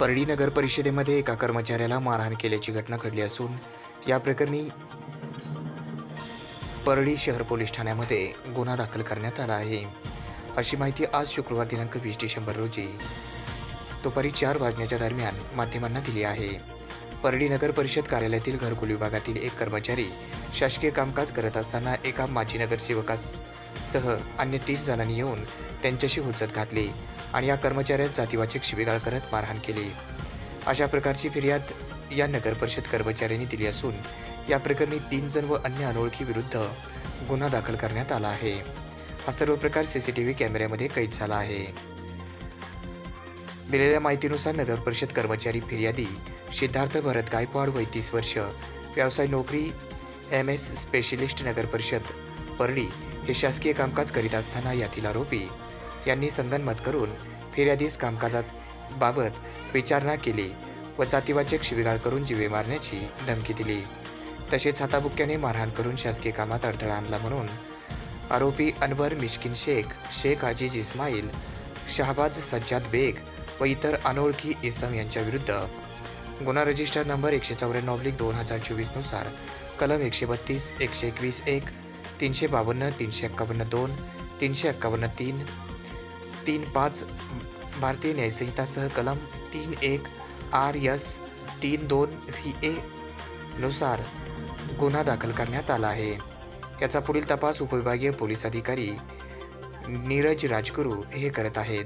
परडी नगर परिषदेमध्ये एका कर्मचाऱ्याला मारहाण केल्याची घटना घडली असून या प्रकरणी परळी शहर पोलीस ठाण्यामध्ये गुन्हा दाखल करण्यात आला आहे. अशी माहिती आज शुक्रवार दिनांक वीस डिसेंबर रोजी दुपारी चार वाजण्याच्या दरम्यान माध्यमांना दिली आहे. परळी नगर परिषद कार्यालयातील घरकुल विभागातील एक कर्मचारी शासकीय कामकाज करत असताना एका माजी नगरसेवकासह अन्य तीन जणांनी येऊन त्यांच्याशी हुज्जत घातली. आणि या कर्मचाऱ्यास जातीवाचक शिबिगाळ करत मारहाण केली. अशा प्रकारची फिर्याद या नगर परिषद कर्मचाऱ्यांनी दिली असून या प्रकरणी तीन जण व अन्य अनोळखी विरुद्ध गुन्हा दाखल करण्यात आला आहे. हा सर्व प्रकार सीसीटीव्ही कॅमेऱ्यामध्ये कैद झाला आहे. दिलेल्या माहितीनुसार नगर परिषद कर्मचारी फिर्यादी सिद्धार्थ भरत गायकवाड वय तीस वर्ष व्यवसाय नोकरी एम एस स्पेशलिस्ट नगर परिषद परळी हे शासकीय कामकाज करीत असताना यातील आरोपी यांनी संगनमत करून फिर्यादीस कामकाजात बाबत विचारणा केली व जातीवाचक शिवीगाळ करून जीवे मारण्याची धमकी दिली. तसेच हाताबुक्याने मारहाण करून शासकीय कामात अडथळा आणला म्हणून आरोपी अनवर मिश्किन शेख शेख अजीज इस्माईल शहाबाज सज्जाद बेग व इतर अनोळखी इसम यांच्या विरुद्ध गुन्हा रजिस्टर नंबर एकशे चौऱ्याण्णव ऑब्लिक दोन हजार चोवीसनुसार कलम एकशे बत्तीस एकशे एकवीस एक तीनशे बावन्न तीनशे एक्कावन्न दोन तीनशे एक्कावन्न तीन तीन पाच भारतीय न्यायसंहितासह कलम तीन एक आर यस तीन दोन व्ही ए नुसार गुन्हा दाखल करण्यात आला आहे. याचा पुढील तपास उपविभागीय पोलीस अधिकारी नीरज राजगुरू हे करत आहेत.